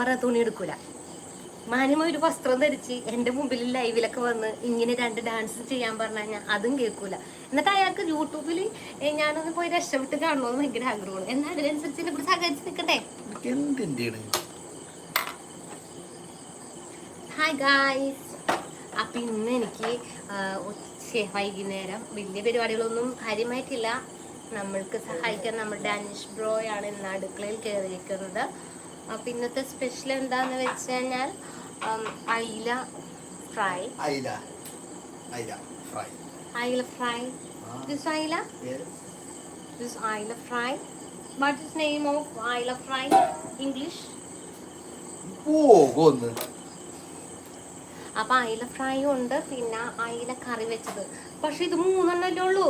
പറഞ്ഞ തുണി എടുക്കൂല. മാന്യമായ ഒരു വസ്ത്രം ധരിച്ച് എന്റെ മുമ്പിൽ ലൈവിലൊക്കെ വന്ന് ഇങ്ങനെ രണ്ട് ഡാൻസ് ചെയ്യാൻ പറഞ്ഞു കഴിഞ്ഞാൽ അതും കേൾക്കൂല. എന്നിട്ട് അയാൾക്ക് യൂട്യൂബിൽ ഞാനൊന്ന് പോയി രക്ഷപ്പെട്ട് കാണണമെന്ന് ഭയങ്കര ആഗ്രഹമാണ്. എന്നാൽ അതിനനുസരിച്ച് എന്നെ കുറിച്ച് സഹകരിച്ച് നിൽക്കട്ടെ ഹായ് ഗായ്സ് അപ്പം ഇന്ന് എനിക്ക് ഉച്ച വൈകുന്നേരം വലിയ പരിപാടികളൊന്നും കാര്യമായിട്ടില്ല. നമ്മൾക്ക് സഹായിക്കാൻ നമ്മുടെ ഡാനിഷ് ബ്രോയാണ് ഇന്ന് അടുക്കളയിൽ കയറിയിരിക്കുന്നത് അപ്പം ഇന്നത്തെ സ്പെഷ്യൽ എന്താന്ന് വെച്ച് കഴിഞ്ഞാൽ അയില ഫ്രൈ. അയില. അയില ഫ്രൈ. അയില fry. This ayila? This ayila fry. What is name of ayila fry? English പോകുന്നു അപ്പൊ അയില ഫ്രൈ ഉണ്ട് പിന്നെ അയില കറി വെച്ചത്. പക്ഷെ ഇത് മൂന്നെണ്ണല്ലേ ഉള്ളൂ?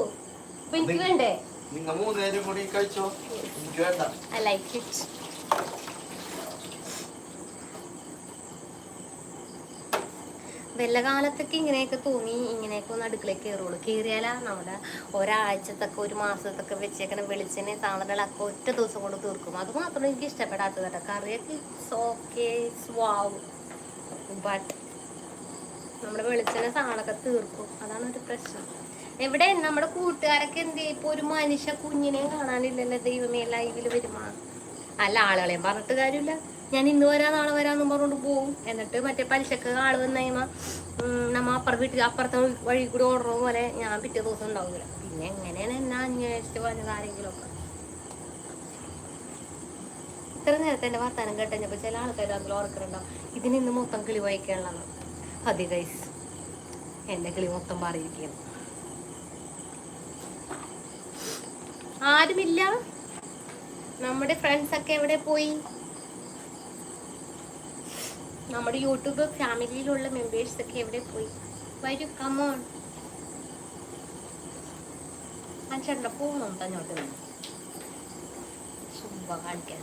അപ്പൊ എനിക്ക് വേണ്ടേ? നിങ്ങൾ മൂന്നുപേരും കൂടി കഴിച്ചോ. എനിക്ക് വേണ്ട. ഐ ലൈക്ക് ഇറ്റ് വെല്ലകാലത്തൊക്കെ ഇങ്ങനെയൊക്കെ തോന്നി ഇങ്ങനെയൊക്കെ ഒന്ന് അടുക്കളയിൽ കയറുള്ളൂ. കയറിയാലാ നമ്മുടെ ഒരാഴ്ചത്തൊക്കെ ഒരു മാസത്തൊക്കെ വെച്ചേക്കണ വെളിച്ചെണ്ണ സാധനങ്ങളൊക്കെ ഒറ്റ ദിവസം കൊണ്ട് തീർക്കും. അത് മാത്രമേ എനിക്ക് ഇഷ്ടപ്പെടാത്തത് കേട്ടോ. കറിയൊക്കെ ഇറ്റ്സ് ഓക്കെ വാവ്. ബട്ട് നമ്മുടെ വെളിച്ചെണ്ണ സാധനമൊക്കെ തീർക്കും. അതാണ് ഒരു പ്രശ്നം. എവിടെ? നമ്മുടെ കൂട്ടുകാരൊക്കെ എന്ത്? ഇപ്പൊ ഒരു മനുഷ്യ കുഞ്ഞിനെയും കാണാനില്ലല്ലോ ദൈവമേ ലൈവിൽ വരുമാ. അല്ല ആളുകളെയും പറഞ്ഞിട്ട് കാര്യമില്ല. ഞാൻ ഇന്ന് വരാം നാളെ വരാന്നും പറഞ്ഞുകൊണ്ട് പോകും എന്നിട്ട് മറ്റേ പലിശക്ക് ആൾ വന്നു നമ്മ അപ്പുറത്ത് വീട്ടിൽ അപ്പുറത്തെ വഴി കൂടി ഓടുന്ന പോലെ ഞാൻ പിറ്റേ ദിവസം ഉണ്ടാവില്ല പിന്നെ എങ്ങനെയാണ് എന്നാ അന്വേഷിച്ച് പറഞ്ഞത് ആരെങ്കിലും ഒക്കെ ഇത്ര നേരത്തെ എന്റെ വർത്താനം കേട്ടപ്പോ ചില ആൾക്കാർ അതിൽ ഓർക്കുന്നുണ്ടാവും. ഇതിന് ഇന്ന് മൊത്തം കിളി വായിക്കാനുള്ളതാണ്. അതെ ഗൈസ് എന്റെ കിളി മൊത്തം പറയിരിക്കുന്നു ആരുമില്ല. നമ്മുടെ ഫ്രണ്ട്സ് ഒക്കെ എവിടെ പോയി? നമ്മുടെ യൂട്യൂബ് ഫാമിലിയിലുള്ള മെമ്പേഴ്സ് ഒക്കെ എവിടെ പോയി? വരൂ കമോൺ ആ ചേട്ടൻ പോകുന്നു തന്നോട്ട് സുഖ കാണിക്കാൻ.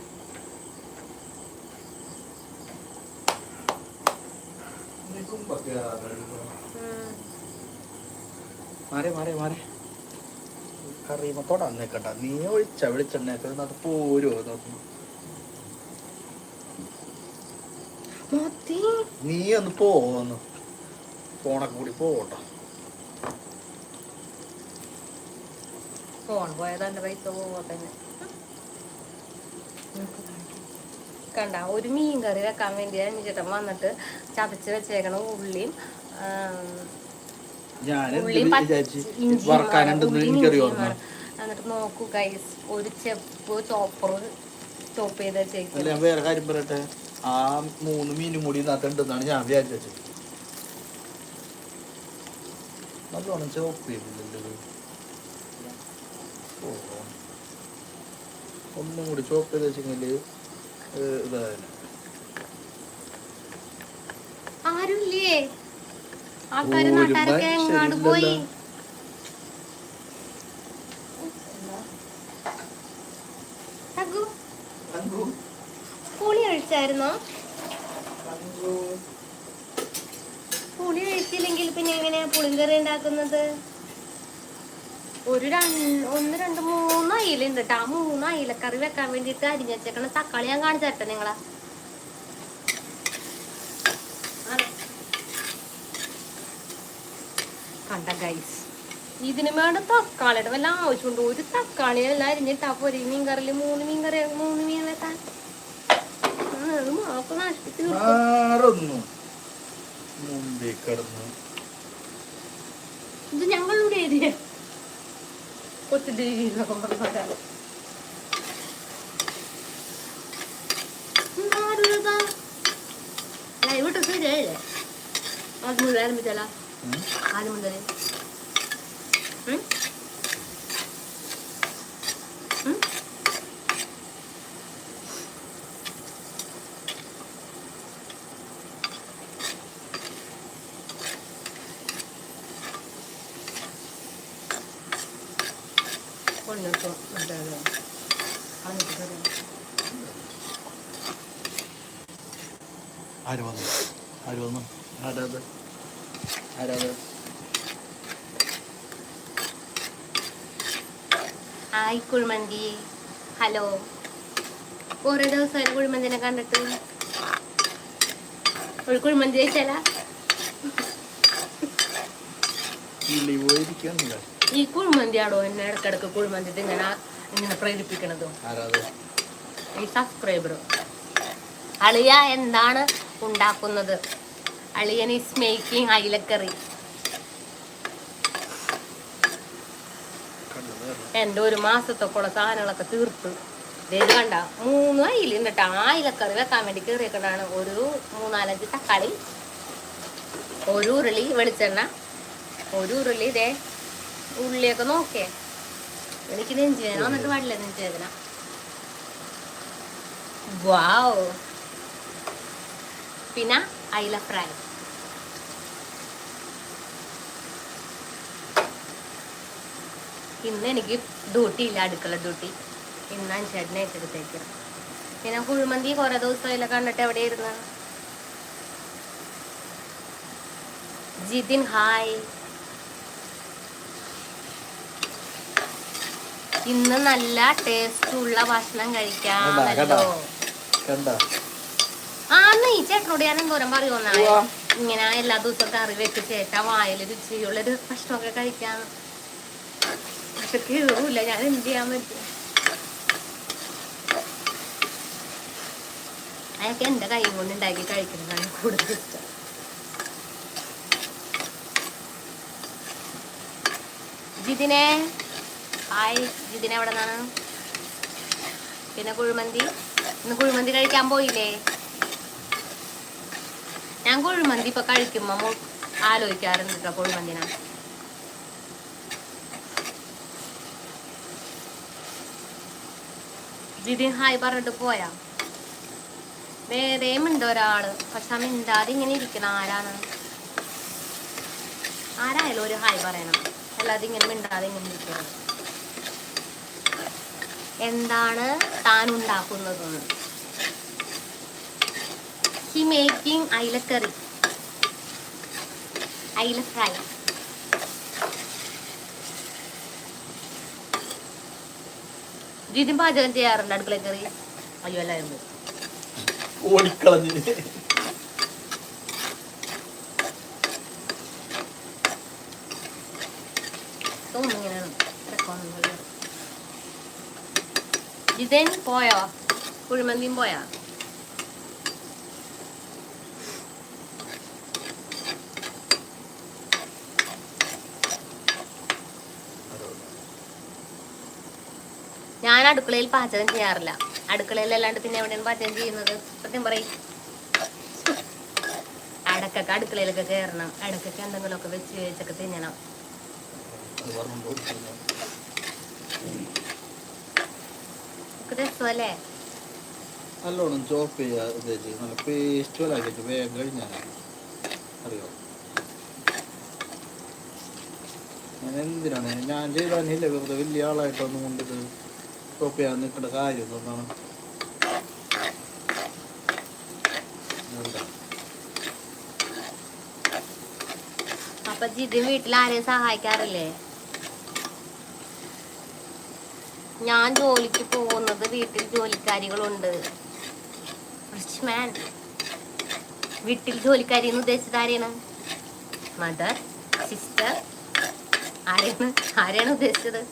മാറി മാറി മാറി. കറിയുമ്പത്തോടെ അന്നേക്കണ്ട നീ ഒഴിച്ച വെളിച്ചെണ്ണയൊക്കെ അത് പോരുമോ നോക്കുന്നു മതി. നീ ഒന്ന് പോന്ന് ഫോണൊക്കെ കൂടി പോട്ടോ ഫോൺ പൈസ കണ്ട ഒരു മീൻ കറി വെക്കാൻ വേണ്ടി ചേട്ടൻ വന്നിട്ട് ചതച്ച് വെച്ചേക്കണ ഉള്ളിയും എന്നിട്ട് നോക്കൂ ഗൈസ് ഒരു ചെപ്പ് ചോപ്പർ ചോപ്പ് ചെയ്ത് വെച്ചേക്കും വേറെ കാര്യം പറയട്ടെ? ആ മൂന്ന് മീനും കൂടി നട്ടുണ്ടെന്നാണ് ഞാൻ വിചാരിച്ചത്. നല്ലോണം ചോപ്പ് ചെയ്തില്ലല്ലോ ഇത്. ഓ. ഒന്നും കൂടി ചോപ്പ് ചെയ്ത് വെച്ചെങ്കിൽ ഇതായിരുന്നു ആരുമില്ലേ ആൾക്കാര് നാട്ടുകാരൊക്കെ എങ്ങാട് പോയി? കഴിച്ചായിരുന്നോ പുളി കഴിച്ചില്ലെങ്കിൽ പിന്നെ എങ്ങനെയാ പുളിങ്കറി ഉണ്ടാക്കുന്നത്? ഒരു രണ്ട് ഒന്ന് രണ്ട് മൂന്ന് അയിലുണ്ട് കേട്ടോ ആ മൂന്ന് അയിലക്കറി വെക്കാൻ വേണ്ടിട്ട് അരിഞ്ഞ് വെച്ചേക്കണ തക്കാളി ഞാൻ കാണിച്ചു തരട്ടെ നിങ്ങളെ. കണ്ട ഗൈസ് ഇതിന് വേണ്ട തക്കാളിയുടെ വല്ല ആവശ്യമുണ്ട്? ഒരു തക്കാളി എല്ലാം അരിഞ്ഞിട്ടാ പോരെ മീൻ കറിയിൽ മൂന്ന് മീൻ കറി മൂന്ന് മീൻ വെക്കാൻ ആ, അത് മാപ്പ് നശിപ്പിച്ച് നിർത്തും. മാറൊന്നു. മുമ്പേ കിടന്നു. ഇത് ഞങ്ങളുടെ ഏരിയ ശരിയായില്ലേ അത് മുഴുവൻ ആരംഭിച്ചാല. ആദ്യം മുതൽ ആര് വന്നു? ആര് വന്നു? ആരാത് ആരാത് ഹായ് കുഴിമന്തി. ഹലോ. കുറേ ദിവസമായി കുഴിമന്തിനെ കണ്ടിട്ട്. ഒരു കുഴിമന്തി കഴിച്ചാല ഈ കുഴിമന്തിയാടോ എന്നെ ഇടക്കിടക്ക് കുഴിമന്തി ഇങ്ങനെ ഇങ്ങനെ പ്രേരിപ്പിക്കണതും ഈ സബ്സ്ക്രൈബർ അളിയ എന്താണ്? ഉണ്ടാക്കുന്നത്. അളിയൻ ഈസ് മേക്കിംഗ് അയിലക്കറി. എന്റെ ഒരു മാസത്തൊക്കെയുള്ള സാധനങ്ങളൊക്കെ തീർത്ത്. ഇത് കണ്ട മൂന്ന് അയില എന്നിട്ട് ആ അയിലക്കറി വെക്കാൻ വേണ്ടി കയറിയേക്കണ്ടാണ് ഒരു മൂന്നാലഞ്ച് തക്കാളി ഒരു ഉരുളി വെളിച്ചെണ്ണ ഒരു ഉരുളി ഇതേ ഉള്ളിയൊക്കെ നോക്കേ. എനിക്ക് നെഞ്ചുവേദന വന്നിട്ട് പാടില്ല നെഞ്ചുവേദന. വാവ് പിന്നെ അയില ഫ്രൈ ഇന്ന് എനിക്ക് ഡ്യൂട്ടി ഇല്ല അടുക്കള ഡ്യൂട്ടി ഇന്നാ ചേട്ടനെ ഏറ്റെടുത്തേക്ക്. പിന്നെ കുഴിമന്തി കുറെ ദിവസമായില്ല കണ്ടിട്ട് എവിടെയായിരുന്നു? ജിതിൻ ഹായ് ഇന്ന് നല്ല ടേസ്റ്റ് ഉള്ള ഭക്ഷണം കണ്ടാ, കണ്ടാ. കഴിക്കാമല്ലോ കണ്ട ആ ഈ ചേട്ടനോട് ഞാൻ എന്തോരം പറയുമെന്നാ. ഇങ്ങനെ എല്ലാ ദിവസവും കറി വെച്ച് ചേട്ടാ വായൽ രുചിയുള്ളൊരു ഭക്ഷണമൊക്കെ കഴിക്കാൻ. പക്ഷെ കേറൂല ഞാൻ എന്ത് ചെയ്യാൻ പറ്റും? അയാൾക്ക് എന്റെ കൈ കൊണ്ട് ഉണ്ടാക്കി കഴിക്കുന്നതാണ് കൂടുതൽ ഇഷ്ടം. ജിതിനെ. ഹായ് ജിതിനെ എവിടെ നിന്നാണ് പിന്നെ കുഴിമന്തി. ഇന്ന് കുഴിമന്തി കഴിക്കാൻ പോയില്ലേ? ഞാൻ കുഴിമന്തി ഇപ്പൊ കഴിക്കുമ്പോ ആലോചിക്കാറുണ്ട് കേട്ടോ കുഴിമന്തിന ജിതിൻ ഹായ് പറഞ്ഞിട്ട് പോയാ? വേറെയും ഉണ്ട് ഒരാൾ? പക്ഷെ മിണ്ടാതെ ഇങ്ങനെ ഇരിക്കണം ആരാണ്? ആരായാലും ഒരു ഹായ് പറയണം. അല്ലാതെ ഇങ്ങനെ മിണ്ടാതെ ഇങ്ങനെ ഇരിക്കണം എന്താണ് താൻ ഉണ്ടാക്കുന്നതെന്ന് ഹി മേക്കിംഗ് അയിലക്കറി. അയില ഫ്രൈ ജിതിൻ പാചകം ചെയ്യാറുണ്ട് അടുക്കള കറി? അയ്യോ അല്ലായിരുന്നു. ഓടിക്കളഞ്ഞ്. ജിതേൻ പോയോ? കുഴിമന്തിയും പോയാ? ഞാൻ അടുക്കളയിൽ പാചകം ചെയ്യാറില്ല. അടുക്കളയിൽ അല്ലാണ്ട് പിന്നെ എവിടെയാണ് പാചകം ചെയ്യുന്നത്? സത്യം പറയും. അടക്കൊക്കെ അടുക്കളയിലൊക്കെ കയറണം ഇടക്കൊക്കെ എന്തെങ്കിലുമൊക്കെ വെച്ച് വെച്ചൊക്കെ തിന്നണം. രസമല്ലേ? നല്ലോണം ചോപ്പ് ചെയ്യാ ഉദ്ദേശിച്ചു നല്ല പേസ്റ്റ് പോലെ അറിയോ? ഞാൻ എന്തിനാണ്? ഞാൻ ചെയ്താനില്ല വെറുതെ വലിയ ആളായിട്ടൊന്നും കൊണ്ടിത് ചോപ്പ് ചെയ്യാൻ നിൽക്കേണ്ട കാര്യം എന്താണ്? അപ്പൊ ജിതിൻ വീട്ടിൽ ആരെയും സഹായിക്കാറില്ലേ? ഞാൻ ജോലിക്ക് പോകുന്നത് വീട്ടിൽ ജോലിക്കാരികളുണ്ട്. റിച്ച് മാൻ വീട്ടിൽ ജോലിക്കാരി എന്ന് ഉദ്ദേശിച്ചത് ആരെയാണ്? മദർ സിസ്റ്റർ ആരെയാണ്? ആരെയാണ് ഉദ്ദേശിച്ചത്?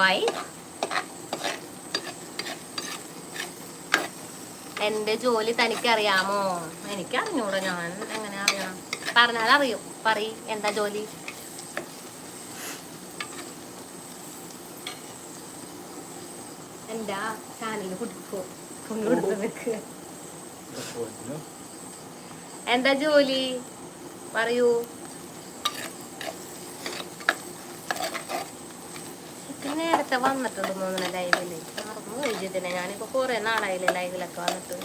വൈ എന്റെ ജോലി തനിക്ക് അറിയാമോ എനിക്ക് അറിഞ്ഞൂടാ ഞാൻ. എങ്ങനെ അറിയണം പറഞ്ഞാൽ അറിയും. പറയ് എന്താ ജോലി? എന്താ? ചാനലിൽ കുടിക്കോ എന്താ ജോലി? പറയൂ. നേരത്തെ വന്നിട്ടുണ്ട് തോന്നുന്നു ലൈവിൽ. മറന്നു ഇതിനെ. ഞാനിപ്പോ കുറെ നാളായില്ലേ ലൈവിലൊക്കെ വന്നിട്ട്.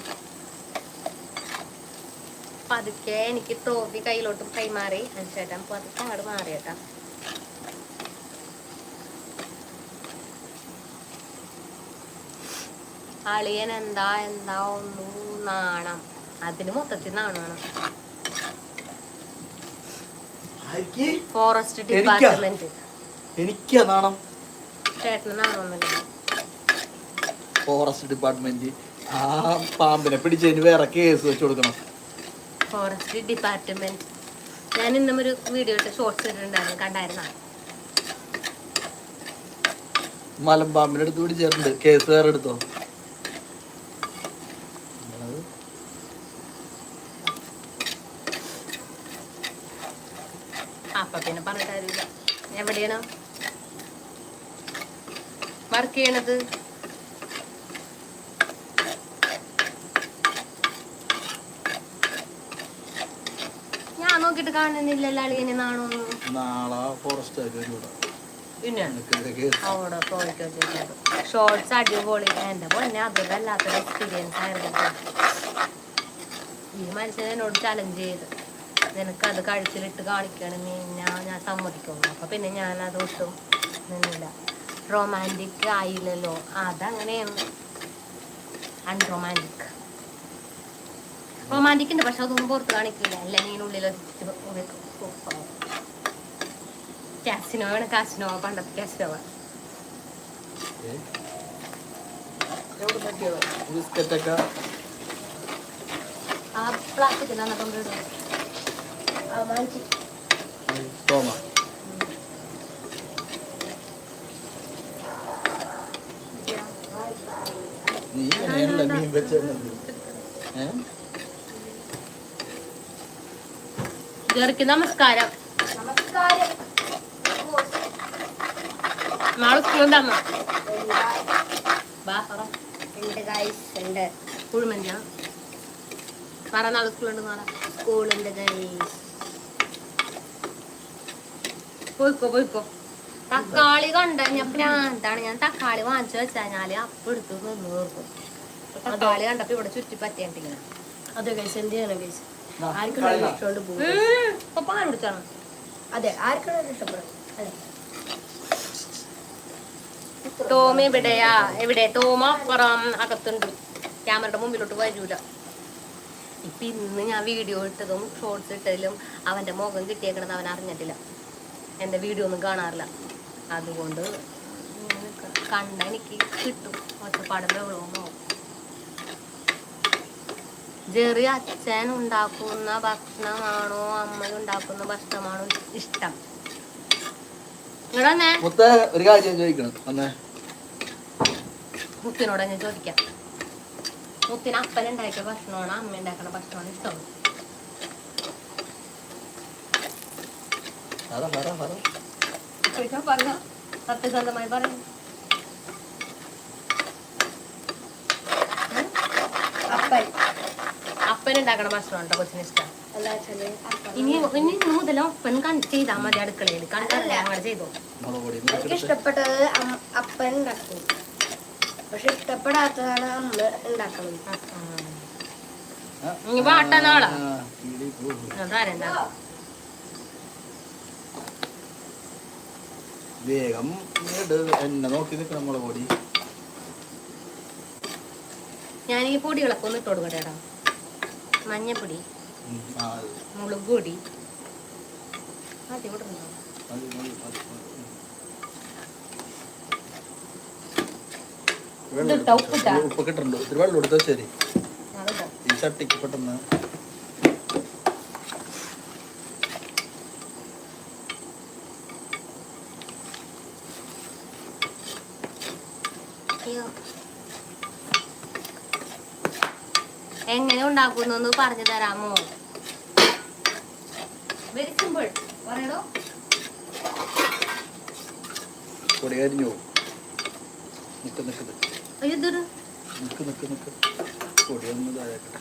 പതുക്കെ എനിക്ക് തോപ്പി കയ്യിലോട്ട് കൈമാറി. ചേട്ടൻ പതുക്കെ അങ്ങോട്ട് മാറിയേട്ടാ അളിയൻ എന്താ എന്താ ഒന്നു നാണം. അതിന് മൊത്തത്തിൽ നാണമാണ് ഫോറസ്റ്റ്? ഡിപ്പാർട്ട്മെന്റ് എനിക്ക്? നാണം? ചേട്ടന് നാണമൊന്നുമില്ല ഫോറസ്റ്റ് ഡിപ്പാർട്ട്മെന്റ് ആ പാമ്പിനെ പിടിച്ചതിന് വേറെ കേസ് വെച്ച് കൊടുക്കണം. ഫോറസ്റ്റ് ഡിപ്പാർട്ട്മെന്റ് ഞാൻ ഇന്നും ഒരു വീഡിയോ ഇട്ട് ഷോർട്സ് ഇട്ടിട്ടുണ്ടായിരുന്നു. കണ്ടായിരുന്ന? മലമ്പാമ്പിന്റെ അടുത്ത് പിടിച്ചിട്ടുണ്ട്. കേസ് വേറെ എടുത്തോ? അപ്പൊ പിന്നെ പറഞ്ഞിട്ട് കാര്യമില്ല. എവിടെയാണ്? വർക്ക് ചെയ്യണത്? ഞാൻ നോക്കിട്ട് കാണുന്നില്ലല്ലോ അളിയനെ നാണോന്ന്. നാളെ ഫോറസ്റ്റ് പിന്നെ? അവിടെ പോയിക്കോ ഷോർട്സ് അടിപൊളി. എന്റെ പൊന്നെ അതൊരു വല്ലാത്തൊരു എക്സ്പീരിയൻസ് ആയിരുന്നു കേട്ടോ. ഈ മനുഷ്യൻ എന്നോട് ചലഞ്ച് ചെയ്ത്. നിനക്ക് അത് കഴിച്ചിലിട്ട് കാണിക്കണമെന്ന് ഞാൻ ഞാൻ സമ്മതിക്കുന്നു. അപ്പൊ പിന്നെ ഞാൻ അത് ഒട്ടും നിന്നില്ല. റൊമാന്റിക് ആയില്ലല്ലോ. അതങ്ങനെയാണ്. അൺറൊമാന്റിക് റൊമാന്റിക് ഉണ്ട് പക്ഷെ അതൊന്നും പുറത്ത് കാണിക്കില്ല. എല്ലാം ഇതിനുള്ളിൽ കാസിനോ ആണ് കാസിനോ പണ്ടത്തെ കാസിനോ ആ പ്ലാസ്റ്റിക് തന്നിട്ടുണ്ട് തോമ. നീ മീൻ വെച്ചത് ജെറിക്ക് നമസ്കാരം. നാളെ സ്കൂളിൽ തമ്മ ബാ പറ. നാളെ സ്കൂളുണ്ട് നാളെ. സ്കൂളുണ്ട് പോയിക്കോ പോയിക്കോ. തക്കാളി കണ്ട ഞാൻ പ്രാന്താണ് ഞാൻ തക്കാളി വാങ്ങിച്ചു വെച്ചാൽ അപ്പൊ എടുത്ത് നിന്ന് തീർക്കും. തക്കാളി. കണ്ടപ്പോ ഇവിടെ ചുറ്റി പറ്റിയിട്ടില്ല അതെ ഗൈസ് എന്ത് ചെയ്യണം ഗൈസ് ആ, ആർക്കും കളയാ. ഇഷ്ടമുണ്ട് പോകും ഇപ്പൊ കുടിച്ചാണ് അതെ ആർക്കാണ് ഇഷ്ടപ്പെടും അതെ. ടോം എവിടെയാ? എവിടെ? ടോം അപ്പുറം അകത്തുണ്ട്. ക്യാമറയുടെ മുമ്പിലോട്ട് വരൂല. ഇപ്പൊ ഇന്ന് ഞാൻ വീഡിയോ ഇട്ടതും ഷോർട്സ് ഇട്ടതിലും അവന്റെ മുഖം കിട്ടിയേക്കണത് അവൻ അറിഞ്ഞിട്ടില്ല. എന്റെ വീഡിയോ ഒന്നും കാണാറില്ല. അതുകൊണ്ട് കണ്ട എനിക്ക് കിട്ടും. ഒറ്റപ്പാടും വെള്ളവും ജെറി അച്ഛൻ ഉണ്ടാക്കുന്ന ഭക്ഷണമാണോ അമ്മ ഉണ്ടാക്കുന്ന ഭക്ഷണമാണോ ഇഷ്ടം? ഒരു കാര്യം ചോദിക്കണം. മുത്തിനോട് ഞാൻ ചോദിക്കാം. മുത്തിന് അപ്പൻ ഉണ്ടാക്കിയ ഭക്ഷണമാണ് അമ്മ ഉണ്ടാക്കുന്ന ഭക്ഷണമാണ് ഇഷ്ടം പറഞ്ഞ. സത്യസന്ധമായി പറയും അപ്പൻ അപ്പൻ ഉണ്ടാക്കണ ഉണ്ടോ കൊച്ചിന് ഇഷ്ടം? ഇനി ഇനി മുതൽ അപ്പൻ ചെയ്താൽ മതി അടുക്കളയിൽ. കണ്ടറിയാം അങ്ങനെ ചെയ്തോ? എനിക്ക് ഇഷ്ടപ്പെട്ടത് അപ്പൻ ഉണ്ടാക്കും പക്ഷെ ഇഷ്ടപ്പെടാത്തതാണ് അമ്മ ഉണ്ടാക്കുന്നത് ഇനി വാട്ടാ നാളെ? വേഗം എന്നെ നോക്കി നിൽക്കണം മുളക് പൊടി. ഞാൻ ഈ പൊടികളൊക്കെ ഒന്ന് മഞ്ഞപ്പൊടി. മുളക് പൊടി മതി, ഇതിട്ടോ, എടുത്തോ. ഉപ്പിട്ടാ? ഉപ്പ് കിട്ടുന്നുണ്ടോ വെള്ളം എടുത്താൽ ശരി. ഈ ചട്ടിക്ക് പെട്ടെന്ന് അയ്യോ. എങ്ങനെ ഉണ്ടാക്കുന്നു പറഞ്ഞു തരാമോ? വെരി സിമ്പിൾ പറയണോ പൊടി കരിഞ്ഞു പോകും. നിക്ക് നിക്ക് നിക്ക്. അയ്യോ ഇതൊരു നിക്ക് നിക്ക് നിക്ക്. പൊടി ഒന്ന് താഴേക്കട്ടെ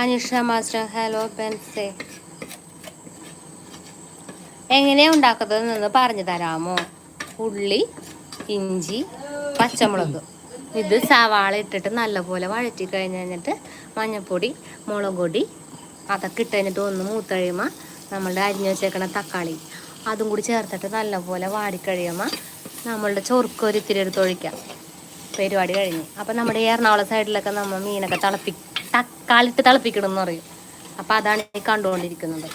അനിഷ മാസ്റ്റർ ഹലോ പെൻസേ. എങ്ങനെയാ ഉണ്ടാക്കുന്നതെന്ന് പറഞ്ഞു തരാമോ? ഉള്ളി ഇഞ്ചി പച്ചമുളക്. ഇത് സവാള ഇട്ടിട്ട് നല്ലപോലെ വഴറ്റി കഴിഞ്ഞ് കഴിഞ്ഞിട്ട് മഞ്ഞൾപ്പൊടി മുളക് പൊടി അതൊക്കെ കഴിഞ്ഞിട്ട് ഒന്ന് മൂത്തഴിയുമ്പോൾ നമ്മളുടെ അരിഞ്ഞു വെച്ചേക്കണ തക്കാളി അതും കൂടി ചേർത്തിട്ട് നല്ലപോലെ വാടിക്കഴിയുമ്പോൾ നമ്മളുടെ ചൊറുക്ക് ഒരു ഇത്തിരി എടുത്ത് ഒഴിക്കാം. പരിപാടി കഴിഞ്ഞ്. അപ്പം നമ്മുടെ ഈ എറണാകുളം സൈഡിലൊക്കെ നമ്മൾ മീനൊക്കെ തിളപ്പി തക്കാളി ഇട്ട് തിളപ്പിക്കണം എന്ന് പറയും. അപ്പം അതാണ് ഈ കണ്ടുകൊണ്ടിരിക്കുന്നത്.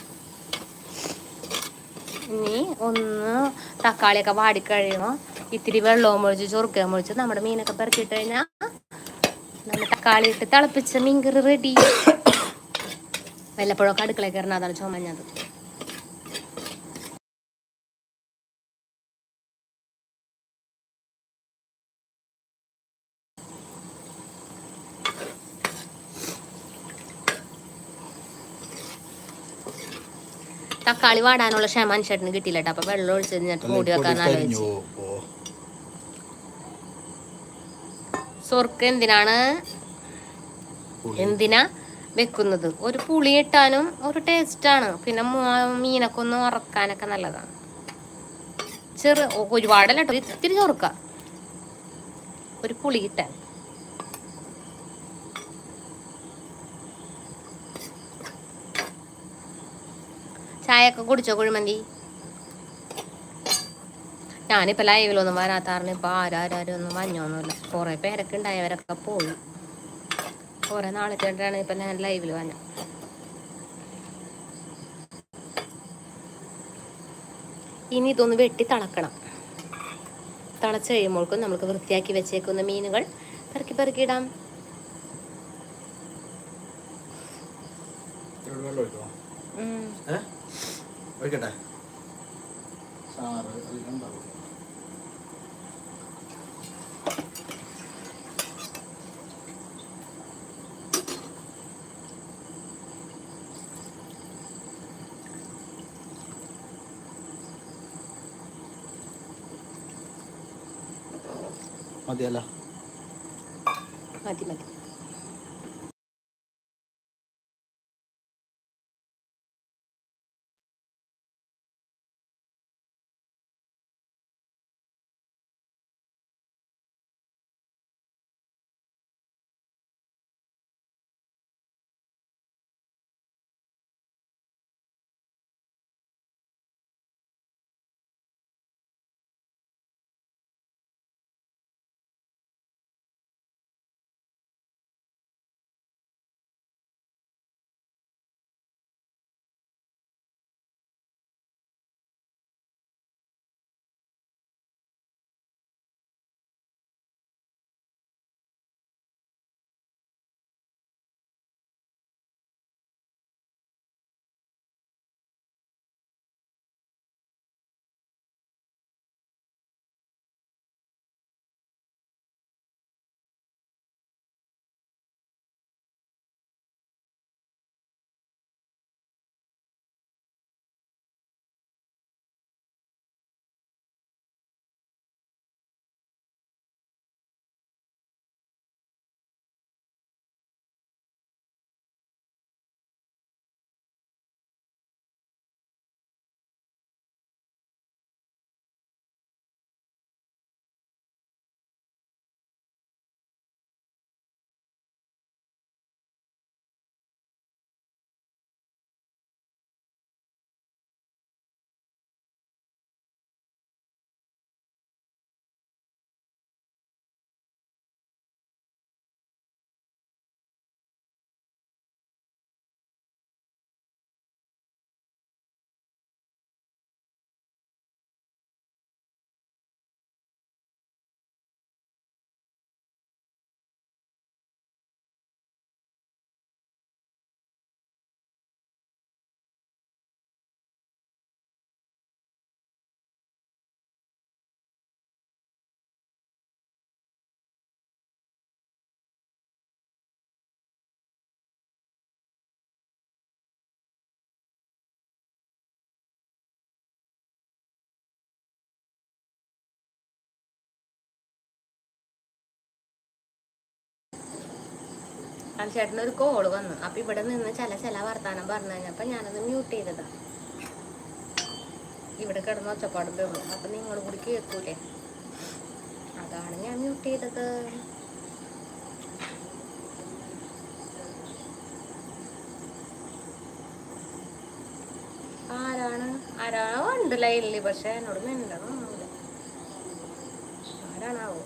ഇനി ഒന്ന് തക്കാളിയൊക്കെ വാടിക്കഴിയുമ്പോൾ ഇത്തിരി വെള്ളവും ഒഴിച്ച് ചൊറുക്കാൻ ഒഴിച്ച് നമ്മുടെ മീനൊക്കെ പെറുക്കിയിട്ട് കഴിഞ്ഞാൽ നമ്മൾ തക്കാളി ഇട്ട് തിളപ്പിച്ച മീൻകറി റെഡി വല്ലപ്പോഴൊക്കെ അടുക്കളയിൽ കയറണം അതാണ് ചുമഞ്ഞത്. തക്കാളി വാടാനുള്ള ക്ഷമ മനുഷ്യട്ടിന് കിട്ടിയില്ല കേട്ടോ. അപ്പൊ വെള്ളം ഒഴിച്ച് കഴിഞ്ഞിട്ട് മൂടി വെക്കാൻ ആലോചിച്ചു. സൊർക്ക് എന്തിനാണ്? എന്തിനാ വെക്കുന്നത്? ഒരു പുളി ഇട്ടാനും ഒരു ടേസ്റ്റാണ് പിന്നെ മീനൊക്കെ ഒന്ന് ഉറക്കാനൊക്കെ നല്ലതാണ്. ചെറു ഒരുപാടല്ല കേട്ടോ ഇത്തിരി ചോർക്ക ഒരു പുളി ഇട്ടാൻ ചായയൊക്കെ കുടിച്ചോ കുഴിമന്തി? ഞാനിപ്പോൾ ലൈവിലൊന്നും വരാത്താറിന് ഇപ്പോൾ ആരാരും ഒന്നും വന്നൊന്നുമില്ല. കുറേ പേരൊക്കെ ഉണ്ടായവരൊക്കെ പോയി. കുറേ നാളത്തേട്ടാണ് ഇപ്പം ഞാൻ ലൈവിൽ വന്നത് ഇനി ഇതൊന്ന് വെട്ടി തിളക്കണം. തിളച്ച് കഴിയുമ്പോഴേക്കും നമുക്ക് വൃത്തിയാക്കി വെച്ചേക്കുന്ന മീനുകൾ പെറുക്കി പെറുക്കിയിടാം ഒഴിക്കട്ടെ? സാറ് അതിലുണ്ടാവും മതിയല്ല. മതി മതി. കാരണം ഒരു കോൾ വന്നു. അപ്പൊ ഇവിടെ നിന്ന് ചില ചില വർത്താനം പറഞ്ഞു കഴിഞ്ഞപ്പോ ഞാനത് മ്യൂട്ട് ചെയ്തതാ. ഇവിടെ കിടന്ന് ഒച്ചപ്പാടും പോകും അപ്പൊ നിങ്ങൾ കൂടി കേൾക്കൂലേ? അതാണ് ഞാൻ മ്യൂട്ട് ചെയ്തത്. ആരാണ്? ആരാണോ? ഉണ്ട് ലൈനിൽ. പക്ഷെ എന്നോട് മിണ്ടണം ആരാണാവോ?